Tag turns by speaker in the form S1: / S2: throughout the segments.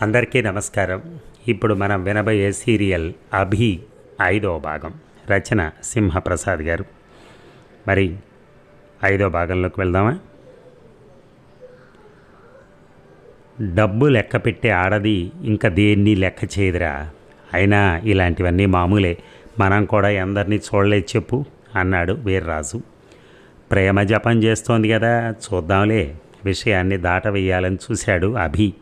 S1: అందరికీ నమస్కారం. ఇప్పుడు మనం వినబోయే సీరియల్ అభి ఐదో భాగం రచన సింహప్రసాద్ గారు. మరి ఐదో భాగంలోకి వెళ్దామా? డబ్బు లెక్క పెట్టే ఆడది ఇంకా దేన్ని లెక్క చేయదురా? అయినా ఇలాంటివన్నీ మామూలే. మనం కూడా ఎందరినీ చూడలేదు చెప్పు అన్నాడు వీర్రాజు. ప్రేమ జపం చేస్తోంది కదా చూద్దాంలే. విషయాన్ని దాటవేయాలని చూశాడు అభి.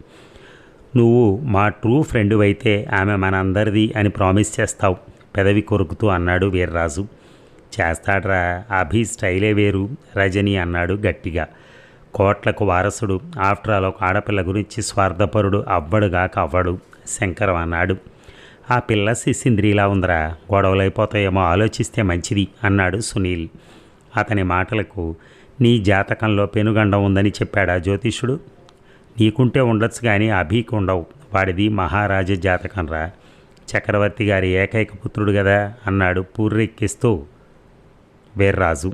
S1: నువ్వు మా ట్రూ ఫ్రెండు అయితే ఆమె మనందరిది అని ప్రామిస్ చేస్తావు పెదవి కొరుకుతూ అన్నాడు వీర్రాజు. చేస్తాడ్రా అభి స్టైలే వేరు రజని అన్నాడు గట్టిగా. కోట్లకు వారసుడు ఆఫ్టర్ ఆల్ ఒక ఆడపిల్ల గురించి స్వార్థపరుడు అవ్వడుగాక అవ్వడు శంకరం అన్నాడు. ఆ పిల్ల శిశింద్రిలా ఉందిరా గొడవలైపోతాయేమో ఆలోచిస్తే మంచిది అన్నాడు సునీల్. అతని మాటలకు నీ జాతకంలో పెనుగండం ఉందని చెప్పాడా జ్యోతిష్యుడు? నీకుంటే ఉండొచ్చు కానీ అభికి ఉండవు. వాడిది మహారాజ జాతకం రా. చక్రవర్తి గారి ఏకైక పుత్రుడు కదా అన్నాడు పూర్రెక్కిస్తూ వీర్రాజు.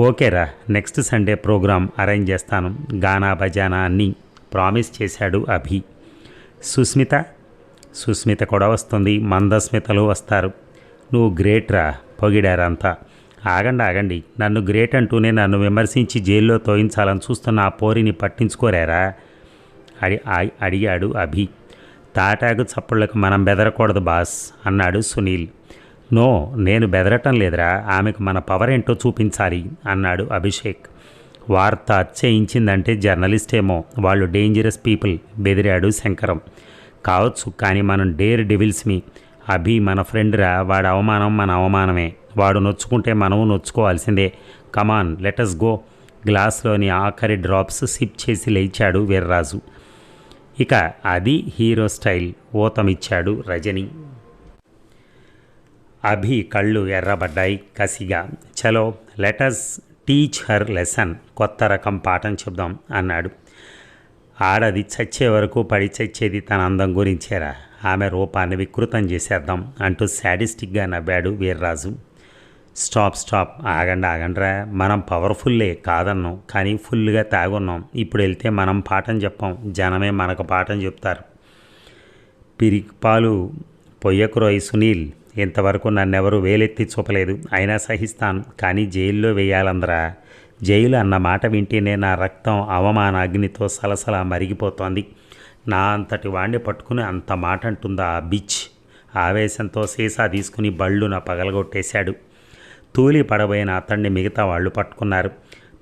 S1: ఓకేరా నెక్స్ట్ సండే ప్రోగ్రాం అరేంజ్ చేస్తాను. గానా బజానా అన్ని ప్రామిస్ చేశాడు అభి. సుస్మిత? సుస్మిత కూడా వస్తుంది. మందస్మితలు వస్తారు. నువ్వు గ్రేట్ రా పొగిడారంతా. ఆగండి ఆగండి. నన్ను గ్రేట్ అంటూనే నన్ను విమర్శించి జైల్లో తోయించాలని చూస్తున్న ఆ పోరిని పట్టించుకోరారా? అడిగాడు అభి. తాటాకు చప్పుళ్ళకు మనం బెదరకూడదు బాస్ అన్నాడు సునీల్. నో నేను బెదరటం లేదురా ఆమెకు మన పవర్ ఏంటో చూపించాలి అన్నాడు అభిషేక్. వార్త అచ్చయించిందంటే జర్నలిస్ట్ ఏమో వాళ్ళు డేంజరస్ పీపుల్ బెదిరాడు శంకరం. కావచ్చు కానీ మనం డేర్ డెవిల్స్మి అభి మన ఫ్రెండ్రా వాడి అవమానం మన అవమానమే. వాడు నొచ్చుకుంటే మనము నొచ్చుకోవాల్సిందే. Come on let's go. గ్లాస్లోని ఆఖరి డ్రాప్స్ సిప్ చేసి లేచాడు వీర్రాజు. ఇక అది హీరో స్టైల్ ఊతమిచ్చాడు రజని. అభి కళ్ళు ఎర్రబడ్డాయి కసిగా. చలో లెటస్ టీచ్ హర్ లెసన్ కొత్త రకం పాఠం చెప్దాం అన్నాడు. ఆడది చచ్చే వరకు పడి చచ్చేది తన అందం గురించేరా. ఆమె రూపాన్ని వికృతం చేసేద్దాం అంటూ శాడిస్టిక్గా నవ్వాడు వీర్రాజు. Stop stop. ఆగండి ఆగండిరా. మనం పవర్ఫుల్లే కాదన్నాం కానీ ఫుల్గా తాగున్నాం. ఇప్పుడు వెళ్తే మనం పాఠం చెప్పాం. జనమే మనకు పాఠం చెప్తారు. పిరిపాలు పొయ్యకురోయ్ సునీల్ ఇంతవరకు నన్నెవరు వేలెత్తి చూపలేదు. అయినా సహిస్తాను కానీ జైల్లో వేయాలందరా. జైలు అన్న మాట వింటేనే నా రక్తం అవమాన అగ్నితో సలసల మరిగిపోతోంది. నా అంతటి వాణ్ణి పట్టుకుని అంత మాట అంటుందా ఆ బిచ్? ఆవేశంతో సీసా తీసుకుని బళ్ళున పగలగొట్టేశాడు. తూలి పడబోయిన అతన్ని మిగతా వాళ్ళు పట్టుకున్నారు.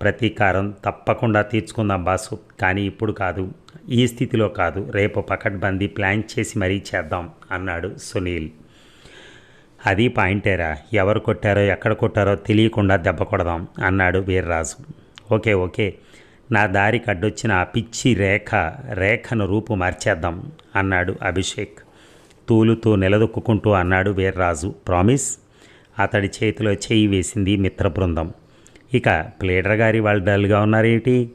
S1: ప్రతీకారం తప్పకుండా తీర్చుకుందాం బాసు కానీ ఇప్పుడు కాదు. ఈ స్థితిలో కాదు. రేపు పకడ్బందీ ప్లాన్ చేసి మరీ చేద్దాం అన్నాడు సునీల్. అది పాయింటేరా. ఎవరు కొట్టారో ఎక్కడ కొట్టారో తెలియకుండా దెబ్బ కొడదాం అన్నాడు వీర్రాజు. Okay okay. నా దారికి అడ్డొచ్చిన ఆ పిచ్చి రేఖ రేఖను రూపు మార్చేద్దాం అన్నాడు అభిషేక్. తూలుతూ నిలదొక్కుంటూ అన్నాడు వీర్రాజు. ప్రామిస్? అతడి చేతిలో చేయి వేసింది మిత్ర బృందం. ఇక ప్లేడర్ గారి వాళ్ళు డల్గా ఉన్నారేంటి?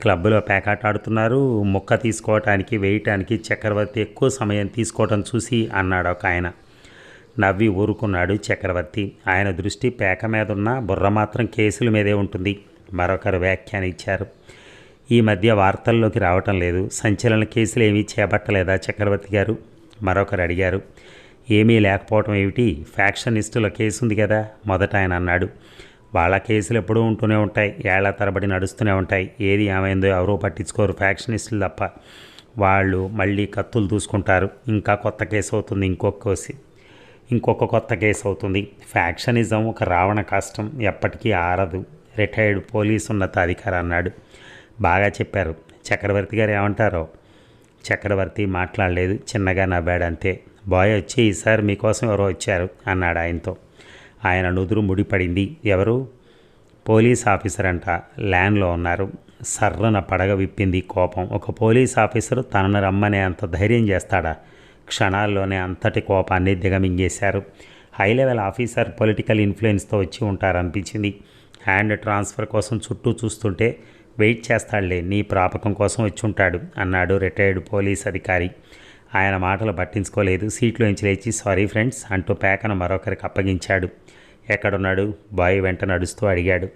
S1: క్లబ్లో పేకాట ఆడుతున్నారు ముక్క తీసుకోవటానికి వేయటానికి చక్రవర్తి ఎక్కువ సమయం తీసుకోవటం చూసి అన్నాడు ఒక ఆయన. నవ్వి ఊరుకున్నాడు చక్రవర్తి. ఆయన దృష్టి పేక మీద ఉన్న బుర్ర మాత్రం కేసుల మీదే ఉంటుంది మరొకరు వ్యాఖ్యానించారు ఈ మధ్య వార్తల్లోకి రావటం లేదు సంచలన కేసులు ఏమీ చేపట్టలేదా చక్రవర్తి గారు? మరొకరు అడిగారు. ఏమీ లేకపోవటం ఏమిటి? ఫ్యాక్షనిస్టుల కేసు ఉంది కదా మొదట ఆయన అన్నాడు. వాళ్ళ కేసులు ఎప్పుడూ ఉంటూనే ఉంటాయి ఏళ్ళ తరబడి నడుస్తూనే ఉంటాయి. ఏది ఏమైందో ఎవరూ పట్టించుకోరు ఫ్యాక్షనిస్టులు తప్ప. వాళ్ళు మళ్ళీ కత్తులు దూసుకుంటారు. ఇంకా కొత్త కేసు అవుతుంది ఇంకొక ఇంకొక కొత్త కేసు అవుతుంది. ఫ్యాక్షనిజం ఒక రావణ కష్టం ఎప్పటికీ ఆరదు. రిటైర్డ్ పోలీస్ ఉన్నతాధికారి అన్నాడు. బాగా చెప్పారు. చక్రవర్తి గారు ఏమంటారో? చక్రవర్తి మాట్లాడలేదు చిన్నగా నవ్వాడు అంతే బాయ్ వచ్చి సార్ మీకోసం ఎవరో వచ్చారు అన్నాడు ఆయనతో. ఆయన నుదురు ముడిపడింది. ఎవరు? పోలీస్ ఆఫీసర్ అంట. ల్యాండ్లో ఉన్నారు. సర్రన పడగ విప్పింది కోపం. ఒక పోలీస్ ఆఫీసరు తనను రమ్మనే అంత ధైర్యం చేస్తాడా? క్షణాల్లోనే అంతటి కోపాన్ని దిగమింగేశారు. హై లెవెల్ ఆఫీసర్ పొలిటికల్ ఇన్ఫ్లుయెన్స్తో వచ్చి ఉంటారనిపించింది. హ్యాండ్ ట్రాన్స్ఫర్ కోసం చుట్టూ చూస్తుంటే వెయిట్ చేస్తాడులే నీ ప్రాపకం కోసం వచ్చి ఉంటాడు అన్నాడు రిటైర్డ్ పోలీస్ అధికారి. ఆయన మాటలు పట్టించుకోలేదు. సీట్లోంచి లేచి సారీ ఫ్రెండ్స్ అంటూ పేకను మరొకరికి అప్పగించాడు. ఎక్కడున్నాడు? బాయ్ వెంట నడుస్తూ అడిగాడు.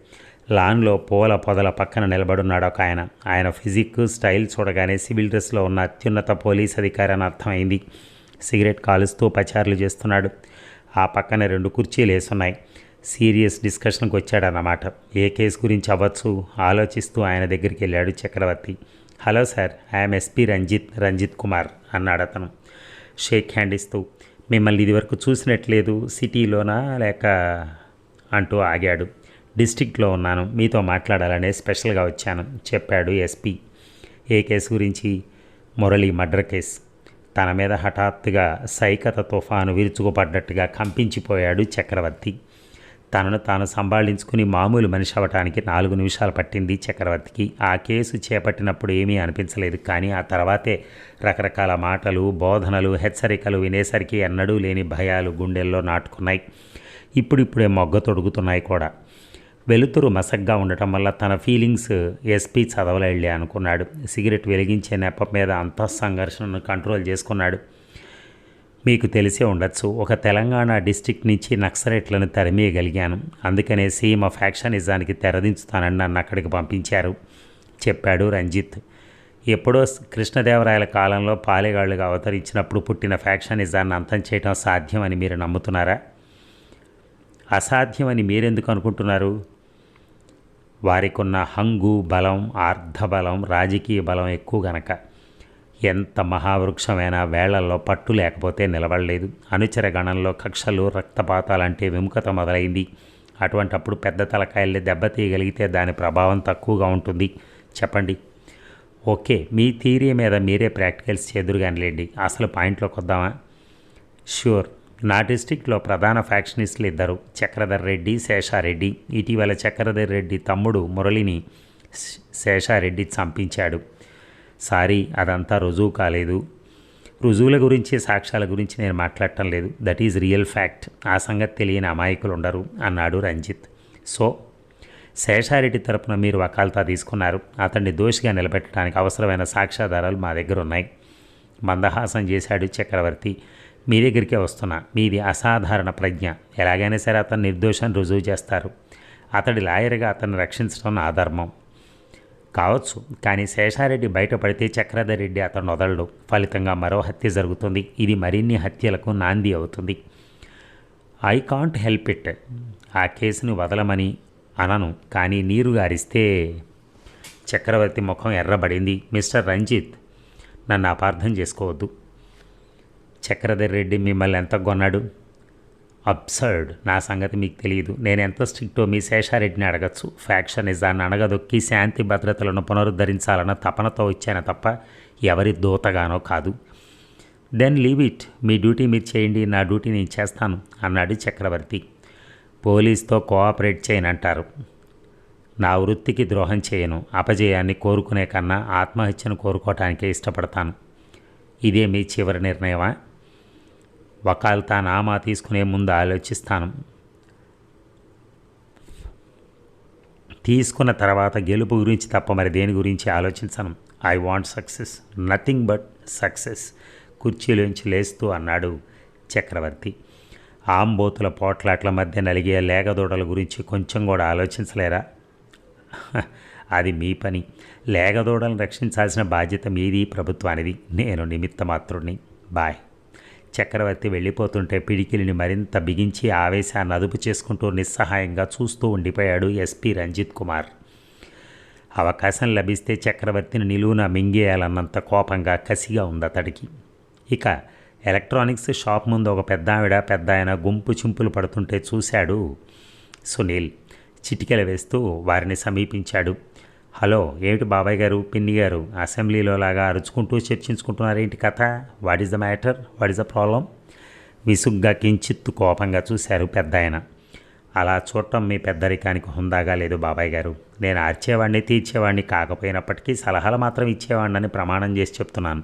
S1: లాన్లో పూల పొదల పక్కన నిలబడున్నాడు ఒక ఆయన. ఆయన ఫిజిక్ స్టైల్ చూడగానే సివిల్ డ్రెస్లో ఉన్న అత్యున్నత పోలీస్ అధికారి అని అర్థమైంది. సిగరెట్ కాలుస్తూ పచారులు చేస్తున్నాడు. ఆ పక్కన రెండు కుర్చీలు వేసున్నాయి. సీరియస్ డిస్కషన్కి వచ్చాడన్నమాట. ఏ కేసు గురించి అవ్వచ్చు? ఆలోచిస్తూ ఆయన దగ్గరికి వెళ్ళాడు Chakravarthi. Hello sir I'm SP Ranjith Ranjith Kumar అన్నాడు అతను. షేక్ హ్యాండ్ ఇస్తూ మిమ్మల్ని ఇదివరకు చూసినట్లేదు సిటీలోనా లేక అంటూ ఆగాడు. డిస్టిక్లో ఉన్నాను మీతో మాట్లాడాలనే స్పెషల్గా వచ్చాను చెప్పాడు ఎస్పీ. ఏ కేసు గురించి? Murali murder case. తన మీద హఠాత్తుగా సైకత తుఫాను విరుచుకుపడ్డట్టుగా కంపించిపోయాడు చక్రవర్తి. తనను తాను సంభాళించుకుని మామూలు మనిషి అవ్వటానికి నాలుగు నిమిషాలు పట్టింది చక్రవర్తికి. ఆ కేసు చేపట్టినప్పుడు ఏమీ అనిపించలేదు కానీ ఆ తర్వాతే రకరకాల మాటలు బోధనలు హెచ్చరికలు వినేసరికి ఎన్నడూ లేని భయాలు గుండెల్లో నాటుకున్నాయి. ఇప్పుడిప్పుడే మొగ్గ తొడుగుతున్నాయి కూడా. వెలుతురు మసగ్గా ఉండటం వల్ల తన ఫీలింగ్స్ ఎస్పీ చదవలేళ్ళే అనుకున్నాడు. సిగరెట్ వెలిగించే నెప మీద అంత సంఘర్షణను కంట్రోల్ చేసుకున్నాడు. మీకు తెలిసే ఉండొచ్చు. ఒక తెలంగాణ డిస్టిక్ నుంచి నక్సలెట్లను తరిమేయగలిగాను. అందుకనే సీఎం ఫ్యాక్షనిజానికి తెరదించుతానని నన్ను అక్కడికి పంపించారు చెప్పాడు రంజిత్. ఎప్పుడో కృష్ణదేవరాయల కాలంలో పాలెగాళ్ళుగా అవతరించినప్పుడు పుట్టిన ఫ్యాక్షనిజాన్ని అంతం చేయడం సాధ్యమని మీరు నమ్ముతున్నారా? అసాధ్యమని మీరెందుకు అనుకుంటున్నారు? వారికున్న హంగు బలం ఆర్ధబలం రాజకీయ బలం ఎక్కువ గనక. ఎంత మహావృక్షమైనా వేళ్ళలో పట్టు లేకపోతే నిలబడలేదు. అనుచర గణంలో కక్షలు రక్తపాతాలంటే విముఖత మొదలైంది. అటువంటప్పుడు పెద్ద తలకాయల్ని దెబ్బతీయగలిగితే దాని ప్రభావం తక్కువగా ఉంటుంది. చెప్పండి. ఓకే మీ థీరీ మీద మీరే ప్రాక్టికల్స్ చేదురుగానిలేండి అసలు పాయింట్లోకి వద్దామా ష్యూర్. నా డిస్టిక్లో ప్రధాన ఫ్యాక్షనిస్టులు ఇద్దరు. చక్రధర్ రెడ్డి శేషారెడ్డి. ఇటీవల చక్రధర్ రెడ్డి తమ్ముడు మురళిని శేషారెడ్డి చంపించాడు. సారీ అదంతా రుజువు కాలేదు. రుజువుల గురించి సాక్ష్యాల గురించి నేను మాట్లాడటం లేదు. దట్ ఈజ్ రియల్ ఫ్యాక్ట్ ఆ సంగతి తెలియని అమాయకులు ఉండరు అన్నాడు రంజిత్. సో శేషారెడ్డి తరపున మీరు వకాల్తా తీసుకున్నారు. అతన్ని దోషిగా నిలబెట్టడానికి అవసరమైన సాక్ష్యాధారాలు మా దగ్గర ఉన్నాయి. మందహాసం చేశాడు చక్రవర్తి. మీ దగ్గరికే వస్తున్నా. మీది అసాధారణ ప్రజ్ఞ. ఎలాగైనా సరే అతను నిర్దోషం రుజువు చేస్తారు. అతడి లాయర్గా అతన్ని రక్షించడం నా ధర్మం. కావచ్చు. కానీ శేషారెడ్డి బయటపడితే చక్రధరెడ్డి అతను వదలడు. ఫలితంగా మరో హత్య జరుగుతుంది. ఇది మరిన్ని హత్యలకు నాంది అవుతుంది. ఐ కాంట్ హెల్ప్ ఇట్ ఆ కేసును వదలమని అనను. కానీ నీరు గారిస్తే చక్రవర్తి ముఖం ఎర్రబడింది. మిస్టర్ రంజిత్ నన్ను అపార్థం చేసుకోవద్దు. చక్రధర్ రెడ్డి మిమ్మల్ని ఎంత కొన్నాడు? అబ్సర్డ్. నా సంగతి మీకు తెలియదు. నేను ఎంత స్ట్రిక్టో మీ శేషారెడ్డిని అడగచ్చు. ఫ్యాక్షన్ నిజాన్ని శాంతి భద్రతలను పునరుద్ధరించాలన్న తపనతో వచ్చాను తప్ప ఎవరి దూతగానో కాదు. Then leave it. Me duty మీరు చేయండి నా డ్యూటీ నేను చేస్తాను అన్నాడు చక్రవర్తి. పోలీస్తో కోఆపరేట్ చేయనంటారు. నా వృత్తికి ద్రోహం చేయను. అపజయాన్ని కోరుకునే కన్నా ఆత్మహత్యను కోరుకోవటానికే ఇష్టపడతాను. ఇదే మీ చివరి నిర్ణయమా? వకాల్తా నామా తీసుకునే ముందు ఆలోచిస్తాను. తీసుకున్న తర్వాత గెలుపు గురించి తప్ప మరి దేని గురించి ఆలోచించను. I want success nothing but success కుర్చీలోంచి లేస్తూ అన్నాడు చక్రవర్తి. ఆంబోతుల పోట్లాట్ల మధ్య నలిగే లేగదూడల గురించి కొంచెం కూడా ఆలోచించలేరా? అది మీ పని. లేగదూడలను రక్షించాల్సిన బాధ్యత మీది ప్రభుత్వానిది. నేను నిమిత్త మాత్రుడిని బాయ్ చక్రవర్తి వెళ్ళిపోతుంటే పిడికిలిని మరింత బిగించి ఆవేశాన్ని అదుపు చేసుకుంటూ నిస్సహాయంగా చూస్తూ ఉండిపోయాడు ఎస్పీ రంజిత్ కుమార్. అవకాశం లభిస్తే చక్రవర్తిని నిలువున మింగేయాలన్నంత కోపంగా కసిగా ఉంది అతడికి. ఇక ఎలక్ట్రానిక్స్ షాప్ ముందు ఒక పెద్ద ఆవిడ పెద్ద ఆయన గుంపు చింపులు పడుతుంటే చూశాడు సునీల్. చిటికెల వేస్తూ వారిని సమీపించాడు. హలో ఏమిటి బాబాయ్ గారు పిన్ని గారు? అసెంబ్లీలో లాగా అరుచుకుంటూ చర్చించుకుంటున్నారు ఏంటి కథ? What is the matter what is the problem విసుగ్గా కించిత్తు కోపంగా చూశారు పెద్ద ఆయన అలా చూడటం మీ పెద్దరికానికి హుందాగా లేదు బాబాయ్ గారు. నేను ఆర్చేవాడిని తీర్చేవాడిని కాకపోయినప్పటికీ సలహాలు మాత్రం ఇచ్చేవాడిని ప్రమాణం చేసి చెప్తున్నాను.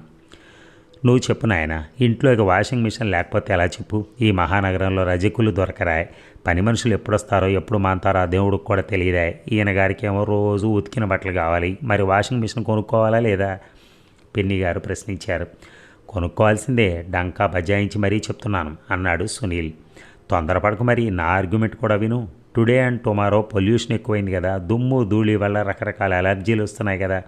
S1: నువ్వు చెప్పు నాయన ఇంట్లో ఇక వాషింగ్ మిషన్ లేకపోతే ఎలా చెప్పు? ఈ మహానగరంలో రజకులు దొరకరాయి. పని మనుషులు ఎప్పుడొస్తారో ఎప్పుడు మాంతారో దేవుడికి కూడా తెలియదా. ఈయన గారికి ఏమో రోజు ఉతికిన బట్టలు కావాలి. మరి వాషింగ్ మిషన్ కొనుక్కోవాలా లేదా? పిన్ని గారు ప్రశ్నించారు. కొనుక్కోవాల్సిందే డంకా బజాయించి మరీ చెప్తున్నాను అన్నాడు సునీల్. తొందరపడకు మరి నా ఆర్గ్యుమెంట్ కూడా విను. టుడే అండ్ టుమారో పొల్యూషన్ ఎక్కువైంది కదా దుమ్ము ధూళి వల్ల రకరకాల అలర్జీలు వస్తున్నాయి కదా.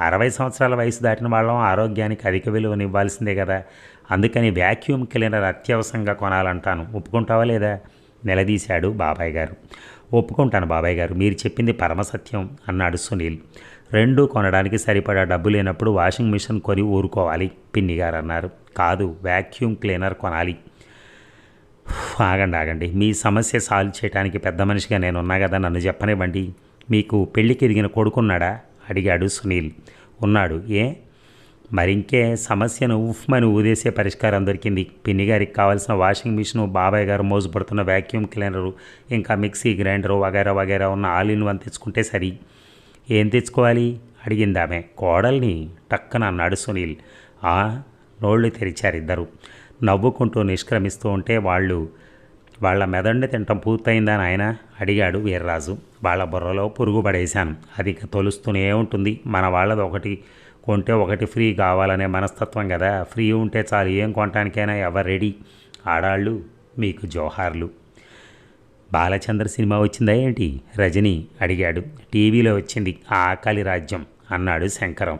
S1: అరవై సంవత్సరాల వయసు దాటిన వాళ్ళం ఆరోగ్యానికి అధిక విలువని ఇవ్వాల్సిందే కదా. అందుకని వ్యాక్యూమ్ క్లీనర్ అత్యవసరంగా కొనాలంటాను. ఒప్పుకుంటావా లేదా? నిలదీశాడు బాబాయ్ గారు ఒప్పుకుంటాను బాబాయ్ గారు మీరు చెప్పింది పరమసత్యం అన్నాడు సునీల్. రెండు కొనడానికి సరిపడా డబ్బు లేనప్పుడు వాషింగ్ మిషన్ కొని ఊరుకోవాలి పిన్ని గారు అన్నారు. కాదు వ్యాక్యూమ్ క్లీనర్ కొనాలి. ఆగండి ఆగండి మీ సమస్య సాల్వ్ చేయడానికి పెద్ద మనిషిగా నేను ఉన్నా కదా నన్ను చెప్పనివ్వండి. మీకు పెళ్ళికి ఎదిగిన కొడుకున్నాడా? అడిగాడు సునీల్. ఉన్నాడు. ఏ? మరింకే సమస్యను ఉఫ్మని ఊదేసే పరిష్కారం దొరికింది. పిన్ని గారికి కావాల్సిన వాషింగ్ మిషను బాబాయ్ గారు మోజుపడుతున్న వ్యాక్యూమ్ క్లీనరు ఇంకా మిక్సీ గ్రైండరు వగైరా వగైరా ఉన్న ఆల్ ఇన్ వన్ తెచ్చుకుంటే సరి. ఏం తెచ్చుకోవాలి? అడిగింది ఆమె. కోడల్ని టక్కన అన్నాడు సునీల్. ఆ నోళ్ళు తెరిచారు ఇద్దరు. నవ్వుకుంటూ నిష్క్రమిస్తూ ఉంటే వాళ్ళు వాళ్ళ మెదడుని తినటం పూర్తయిందని ఆయన అడిగాడు వీర్రాజు. వాళ్ళ బుర్రలో పురుగు పడేశాను. అది తొలుస్తూనే ఉంటుంది. మన వాళ్ళది ఒకటి కొంటే ఒకటి ఫ్రీ కావాలనే మనస్తత్వం కదా. ఫ్రీ ఉంటే చాలు ఏం కొనటానికైనా ఎవరు రెడీ? ఆడాళ్ళు మీకు జోహార్లు. బాలచంద్ర సినిమా వచ్చిందా ఏంటి? రజని అడిగాడు. టీవీలో వచ్చింది ఆకలి రాజ్యం అన్నాడు శంకరం.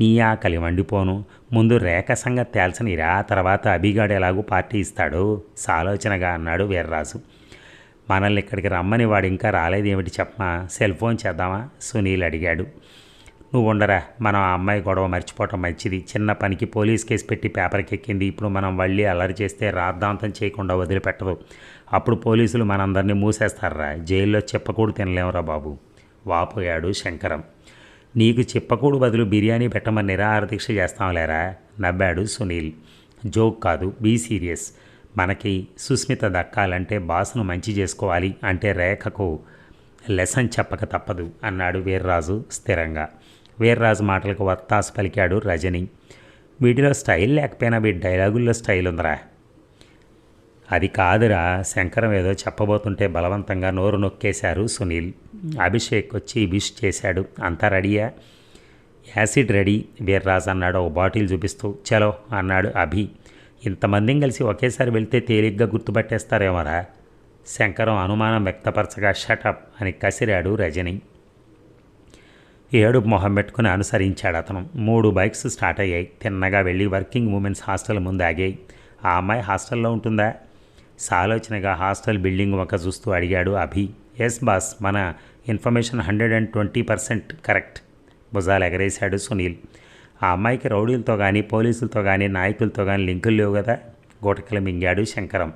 S1: నీ ఆకలి వండిపోను. ముందు రేఖ సంగతి తేల్చనిరా తర్వాత అభిగాడు ఎలాగూ పార్టీ ఇస్తాడు సాలోచనగా అన్నాడు వీర్రాజు. మనల్ని ఇక్కడికి రమ్మని వాడు ఇంకా రాలేదేమిటి చెప్పమా? సెల్ ఫోన్ చేద్దామా? సునీల్ అడిగాడు. నువ్వు ఉండరా మనం ఆ అమ్మాయి గొడవ మర్చిపోవటం మంచిది. చిన్న పనికి పోలీస్ కేసు పెట్టి పేపర్కి ఎక్కింది ఇప్పుడు మనం మళ్ళీ అల్లరి చేస్తే రాద్ధాంతం చేయకుండా వదిలిపెట్టదు. అప్పుడు పోలీసులు మనందరినీ మూసేస్తారా? జైల్లో చెప్పకూడు తినలేమురా బాబు. వాపోయాడు శంకరం. నీకు చెప్పకూడు బదులు బిర్యానీ పెట్టమని నిరాహారదీక్ష చేస్తాంలేరా? నవ్వాడు సునీల్. జోక్ కాదు. Be serious. మనకి సుస్మిత దక్కాలంటే బాసును మంచి చేసుకోవాలి అంటే రేఖకు లెసన్ చెప్పక తప్పదు అన్నాడు వీర్రాజు స్థిరంగా. వీర్రాజు మాటలకు వత్తాసు పలికాడు రజని. వీటిలో స్టైల్ లేకపోయినా వీటి డైలాగుల్లో స్టైల్ ఉందిరా. అది కాదురా శంకరం ఏదో చెప్పబోతుంటే బలవంతంగా నోరు నొక్కేశారు సునీల్. అభిషేక్ వచ్చి విష్ చేశాడు. అంతా రెడీయా? యాసిడ్ రెడీ వీర్రాజు అన్నాడు ఓ బాటిల్ చూపిస్తూ. చలో అన్నాడు అభి. ఇంతమందిని కలిసి ఒకేసారి వెళ్తే తేలిగ్గా గుర్తుపట్టేస్తారేమోరా? శంకరం అనుమానం వ్యక్తపరచగా షటప్ అని కసిరాడు రజని. ఏడుపు మొహం పెట్టుకుని అనుసరించాడు అతను. మూడు బైక్స్ స్టార్ట్ అయ్యాయి. తిన్నగా వెళ్ళి వర్కింగ్ ఉమెన్స్ హాస్టల్ ముందు ఆగాయి. ఆ అమ్మాయి హాస్టల్లో ఉంటుందా? సాలోచనగా హాస్టల్ బిల్డింగ్ ఒక చూస్తూ అడిగాడు అభి. ఎస్ బాస్ మన information hundred and twenty percent correct. భుజాలు ఎగరేశాడు సునీల్. ఆ అమ్మాయికి రౌడీలతో కానీ పోలీసులతో కానీ నాయకులతో కానీ లింకులు లేవు కదా? గోటకలు మింగాడు శంకరం.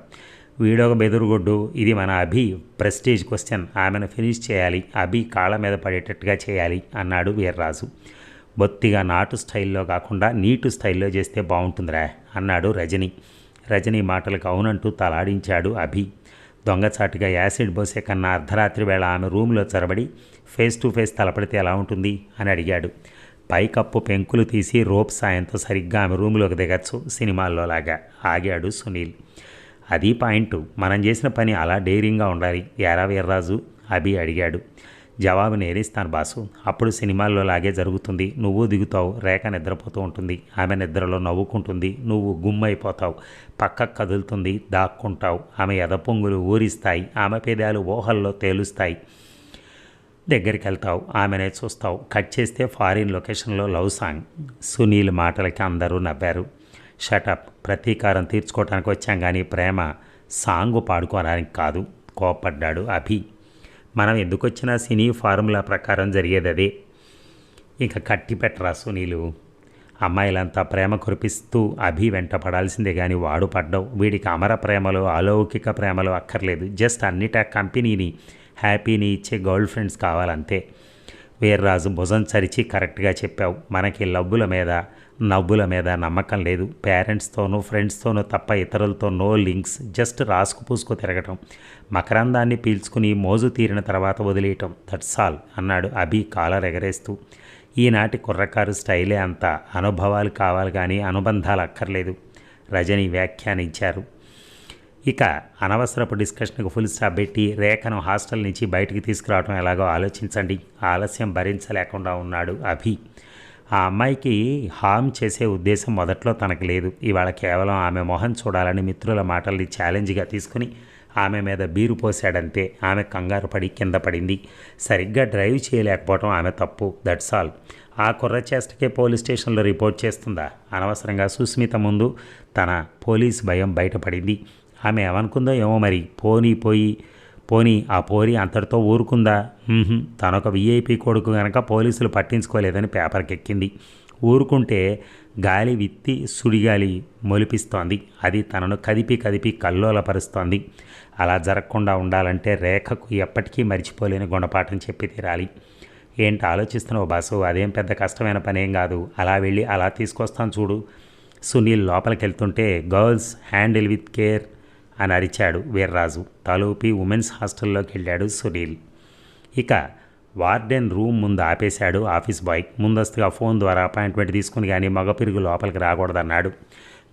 S1: వీడొక బెదురుగొడ్డు. ఇది మన అభి. Prestige question. ఆమెను ఫినిష్ చేయాలి. అభి కాళ్ళ మీద పడేటట్టుగా చేయాలి అన్నాడు వీర్రాజు. బొత్తిగా నాటు స్టైల్లో కాకుండా నీటు స్టైల్లో చేస్తే బాగుంటుందిరా అన్నాడు రజని. రజని మాటలకు అవునంటూ తలాడించాడు అభి. దొంగచాటుగా యాసిడ్ బోసే కన్నా అర్ధరాత్రి వేళ ఆమె రూమ్లో చొరబడి ఫేస్ టు ఫేస్ తలపడితే ఎలా ఉంటుంది అని అడిగాడు. పైకప్పు పెంకులు తీసి రోప్ సాయంతో సరిగ్గా ఆమె రూమ్లోకి దిగచ్చు సినిమాల్లో లాగా ఆగాడు సునీల్. అది పాయింట్. మనం చేసిన పని అలా డేరింగ్గా ఉండాలి. ఎరా వీర్రాజు? అభి అడిగాడు. జవాబు నేరిస్తాను బాసు. అప్పుడు సినిమాల్లో లాగే జరుగుతుంది. నువ్వు దిగుతావు. రేఖ నిద్రపోతూ ఉంటుంది. ఆమె నిద్రలో నవ్వుకుంటుంది. నువ్వు గుమ్మైపోతావు. పక్కకు కదులుతుంది. దాక్కుంటావు. ఆమె ఎదపొంగులు ఊరిస్తాయి. ఆమె పేదాలు ఊహల్లో తేలుస్తాయి. దగ్గరికి వెళ్తావు ఆమెనే చూస్తావు. కట్ చేస్తే ఫారిన్ లొకేషన్లో లవ్ సాంగ్. సునీల్ మాటలకి అందరూ నవ్వారు. షటప్. ప్రతీకారం తీర్చుకోవటానికి వచ్చాం కానీ ప్రేమ సాంగ్ పాడుకోవడానికి కాదు. కోపడ్డాడు అభి. మనం ఎందుకు వచ్చినా సినీ ఫార్ములా ప్రకారం జరిగేది అదే. ఇక కట్టి పెట్టరా సునీలు. అమ్మాయిలంతా ప్రేమ కురిపిస్తూ అభి వెంట పడాల్సిందే కానీ వాడు పడ్డావు వీడికి అమర ప్రేమలో అలౌకిక ప్రేమలో అక్కర్లేదు. జస్ట్ అన్నిటా కంపెనీని హ్యాపీని ఇచ్చే గర్ల్ ఫ్రెండ్స్ కావాలంతే. వీర్రాజు భుజం చరిచి కరెక్ట్గా చెప్పావు. మనకి లవ్వుల మీద నవ్వుల మీద నమ్మకం లేదు. పేరెంట్స్తోనూ ఫ్రెండ్స్తోనూ తప్ప ఇతరులతో నో లింక్స్ జస్ట్ రాసుకు పూసుకు తిరగటం మకరందాన్ని పీల్చుకుని మోజు తీరిన తర్వాత వదిలేయటం దట్స్ ఆల్ అన్నాడు అభి కాలర్ ఎగరేస్తూ. ఈనాటి కుర్రకారు స్టైలే అంత అనుభవాలు కావాలి కానీ అనుబంధాలు అక్కర్లేదు. రజని వ్యాఖ్యానించారు. ఇక అనవసరపు డిస్కషన్కు ఫుల్ స్టాప్ పెట్టి రేఖను హాస్టల్ నుంచి బయటికి తీసుకురావడం ఎలాగో ఆలోచించండి. ఆలస్యం భరించలేకుండా ఉన్నాడు అభి. ఆ అమ్మాయికి హామ్ చేసే ఉద్దేశం మొదట్లో తనకు లేదు. ఇవాళ కేవలం ఆమె మొహం చూడాలని మిత్రుల మాటల్ని ఛాలెంజ్గా తీసుకుని ఆమె మీద బీరు పోశాడంతే. ఆమె కంగారు పడి కింద పడింది. సరిగ్గా డ్రైవ్ చేయలేకపోవటం ఆమె తప్పు. దట్స్ ఆల్ ఆ కుర్ర చేష్టకే పోలీస్ స్టేషన్లో రిపోర్ట్ చేస్తుందా? అనవసరంగా సుస్మిత ముందు తన పోలీస్ భయం బయటపడింది. ఆమె ఏమనుకుందో ఏమో మరి. పోనీ పోయి పోనీ ఆ పోరి అంతటితో ఊరుకుందా? తనొక విఐపి కొడుకు కనుక పోలీసులు పట్టించుకోలేదని పేపర్కెక్కింది. ఊరుకుంటే గాలి విత్తి సుడిగాలి మొలిపిస్తోంది. అది తనను కదిపి కదిపి కల్లోలపరుస్తోంది. అలా జరగకుండా ఉండాలంటే రేఖకు ఎప్పటికీ మర్చిపోలేని గుణపాఠం చెప్పి తీరాలి. ఏంటి ఆలోచిస్తున్నావు బాసు? అదేం పెద్ద కష్టమైన పనేం కాదు. అలా వెళ్ళి అలా తీసుకొస్తాను చూడు. సునీల్ లోపలికి వెళ్తుంటే గర్ల్స్ హ్యాండిల్ విత్ కేర్ అని అరిచాడు వీర్రాజు. తలూపి ఉమెన్స్ హాస్టల్లోకి వెళ్ళాడు సునీల్. ఇక వార్డెన్ రూమ్ ముందు ఆపేశాడు ఆఫీస్ బాయ్. ముందస్తుగా ఫోన్ ద్వారా అపాయింట్మెంట్ తీసుకుని కానీ మగ పిరుగు లోపలికి రాకూడదన్నాడు.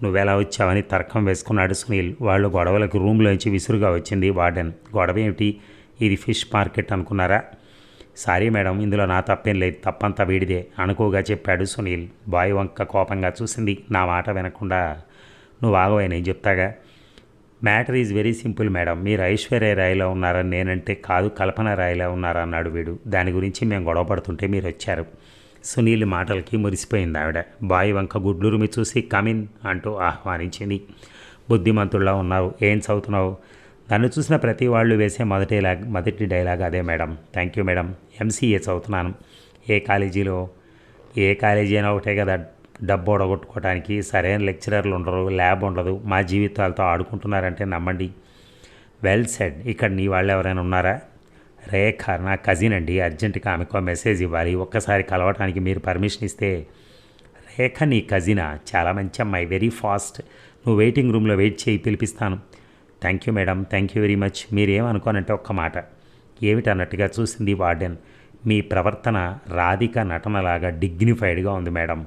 S1: నువ్వెలా వచ్చావని తర్కం వేసుకున్నాడు సునీల్. వాళ్ళు గొడవలకు రూమ్లోంచి విసురుగా వచ్చింది వార్డెన్. గొడవ ఏమిటి ఇది ఫిష్ మార్కెట్ అనుకున్నారా? సారీ మేడం ఇందులో నా తప్పేం లేదు. తప్పంతా వీడిదే అనుకోగా చెప్పాడు సునీల్. బాయ్ వంక కోపంగా చూసింది. నా మాట వినకుండా నువ్వు ఆగవే నేను చెప్తాగా? Matter is very simple madam. మీరు ఐశ్వర్య రాయిలో ఉన్నారని నేనంటే కాదు కల్పన రాయిలో ఉన్నారన్నాడు వీడు. దాని గురించి మేము గొడవ పడుతుంటే మీరు వచ్చారు. సునీల్ మాటలకి మురిసిపోయింది ఆవిడ. బాయ్ వంక గుడ్లూరుమి చూసి కమిన్ అంటూ ఆహ్వానించింది. బుద్ధిమంతుల్లా ఉన్నావు. ఏం చదువుతున్నావు? నన్ను చూసిన ప్రతి వాళ్ళు వేసే మొదటి లాగ్ మొదటి డైలాగ్ అదే madam. Thank you madam. MCA చదువుతున్నాను. ఏ కాలేజీలో? ఏ కాలేజీ అయినా ఒకటే కదా డబ్బు ఒడగొట్టుకోవడానికి సరైన లెక్చరర్లు ఉండరు ల్యాబ్ ఉండదు. మా జీవితాలతో ఆడుకుంటున్నారంటే నమ్మండి. వెల్ సెడ్ ఇక్కడ నీ వాళ్ళు ఎవరైనా ఉన్నారా? రేఖ నా కజిన్ అండి. అర్జెంటుగా ఆమెకు మెసేజ్ ఇవ్వాలి. ఒక్కసారి కలవటానికి మీరు పర్మిషన్ ఇస్తే. రేఖ నీ కజినా చాలా మంచి అమ్మాయి. వెరీ ఫాస్ట్ నువ్వు వెయిటింగ్ రూమ్లో వెయిట్ చేయి పిలిపిస్తాను. Thank you madam thank you very much మీరేమనుకోనంటే ఒక్క మాట. ఏమిటన్నట్టుగా చూసింది వార్డెన్. మీ ప్రవర్తన రాధిక నటనలాగా డిగ్నిఫైడ్గా ఉంది మేడం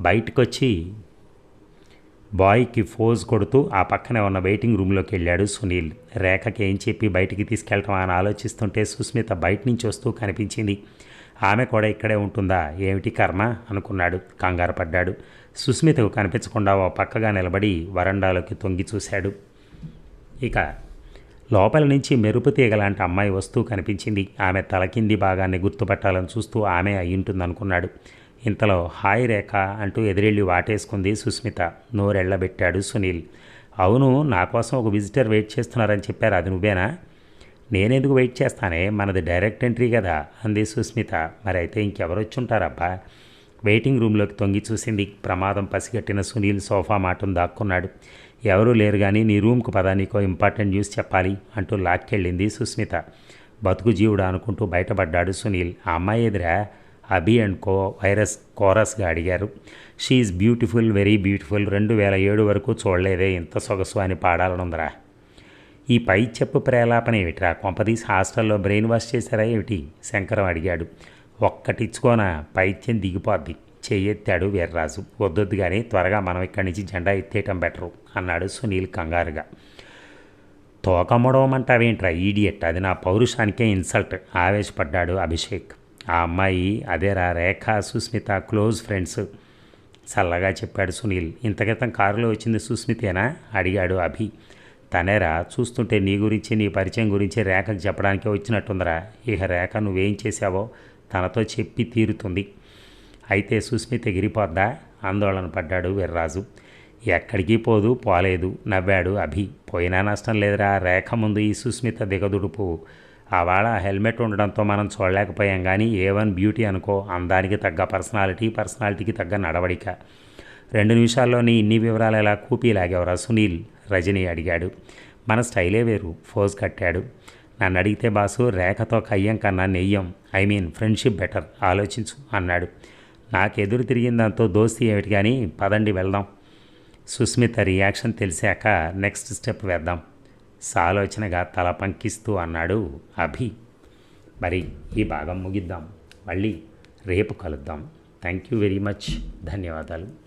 S1: బయటకొచ్చి బాయ్కి ఫోజ్ కొడుతూ ఆ పక్కనే ఉన్న వెయిటింగ్ రూమ్లోకి వెళ్ళాడు సునీల్. రేఖకి ఏం చెప్పి బయటికి తీసుకెళ్ళటం అని ఆలోచిస్తుంటే సుస్మిత బయట నుంచి వస్తూ కనిపించింది. ఆమె కూడా ఇక్కడే ఉంటుందా? ఏమిటి కర్మ? అనుకున్నాడు. కంగారు పడ్డాడు. సుస్మితకు కనిపించకుండా ఓ పక్కగా నిలబడి వరండాలోకి తొంగి చూశాడు. ఇక లోపల నుంచి మెరుపు తీగలాంటి అమ్మాయి వస్తూ కనిపించింది. ఆమె తలకింది భాగాన్ని గుర్తుపట్టాలని చూస్తూ ఆమె అయ్యుంటుందనుకున్నాడు. ఇంతలో హాయ్ రేఖ అంటూ ఎదురెళ్ళి వాటేసుకుంది సుస్మిత. నోరెళ్ళబెట్టాడు సునీల్. అవును నా కోసం ఒక విజిటర్ వెయిట్ చేస్తున్నారని చెప్పారు. అది నువ్వేనా? నేనెందుకు వెయిట్ చేస్తానే? మనది డైరెక్ట్ ఎంట్రీ కదా అంది సుస్మిత. మరి అయితే ఇంకెవరు వచ్చి ఉంటారబ్బా వెయిటింగ్ రూమ్లోకి తొంగి చూసింది ప్రమాదం పసిగట్టిన సునీల్ సోఫా మాటను దాక్కున్నాడు. ఎవరూ లేరు కానీ నీ రూమ్కు పద నీకో ఇంపార్టెంట్ న్యూస్ చెప్పాలి అంటూ లాక్కెళ్ళింది సుస్మిత. బతుకు జీవుడా అనుకుంటూ బయటపడ్డాడు సునీల్. ఆ అమ్మాయి ఎదురా అభి అండ్ కో వైరస్ కోరస్గా అడిగారు. She's beautiful very beautiful. రెండు వేల ఏడు వరకు చూడలేదే. ఇంత సొగసు అని పాడాలనుందిరా ఈ పై చెప్పు ప్రేలాపన ఏమిటిరా? కొంపదీస్ హాస్టల్లో బ్రెయిన్ వాష్ చేశారా ఏమిటి? శంకరం అడిగాడు. ఒక్కటిచ్చుకోన? పైత్యం దిగిపోద్ది. చెయ్యెత్తాడు వీర్రాజు. వద్దొద్దు కానీ త్వరగా మనం ఇక్కడి నుంచి జెండా ఎత్తేయటం బెటరు అన్నాడు సునీల్ కంగారుగా. తోకమ్మడమంటావేంట్రా ఈడియట్? అది నా పౌరుషానికే ఇన్సల్ట్ ఆవేశపడ్డాడు అభిషేక్. ఆ అమ్మాయి అదేరా రేఖ సుస్మిత క్లోజ్ ఫ్రెండ్స్. చల్లగా చెప్పాడు సునీల్. ఇంత క్రితం కారులో వచ్చింది సుస్మితేనా? అడిగాడు అభి. తనేరా చూస్తుంటే నీ గురించి నీ పరిచయం గురించి రేఖకు చెప్పడానికే వచ్చినట్టుందిరా. ఇక రేఖ నువ్వేం చేశావో తనతో చెప్పి తీరుతుంది. అయితే సుస్మిత ఎగిరిపోద్దా? ఆందోళన పడ్డాడు వీర్రాజు. ఎక్కడికి పోదు పోలేదు నవ్వాడు అభి. పోయినా నష్టం లేదురా రేఖ ముందు ఈ సుస్మిత దిగదుడుపు. ఆవాళ హెల్మెట్ ఉండడంతో మనం చూడలేకపోయాం కానీ ఏ వన్ బ్యూటీ అనుకో అందానికి తగ్గ పర్సనాలిటీ పర్సనాలిటీకి తగ్గ నడవడిక. రెండు నిమిషాల్లో నీ ఇన్ని వివరాలు ఎలా కూపీ లాగేవరా సునీల్? రజనీ అడిగాడు. మన స్టైలే వేరు ఫోజ్ కట్టాడు. నన్ను అడిగితే బాసు రేఖతో కయ్యం కన్నా నెయ్యం ఐ మీన్ ఫ్రెండ్షిప్ బెటర్ ఆలోచించు అన్నాడు. నాకు ఎదురు తిరిగిందంతో దోస్తీ ఏమిటి కానీ పదండి వెళ్దాం. సుస్మిత రియాక్షన్ తెలిసాక నెక్స్ట్ స్టెప్ వేద్దాం. సాలోచనగా తల పంకిస్తూ అన్నాడు అభి. మరి ఈ భాగం ముగిద్దాం. మళ్ళీ రేపు కలుద్దాం. థ్యాంక్ యూ వెరీ మచ్ ధన్యవాదాలు.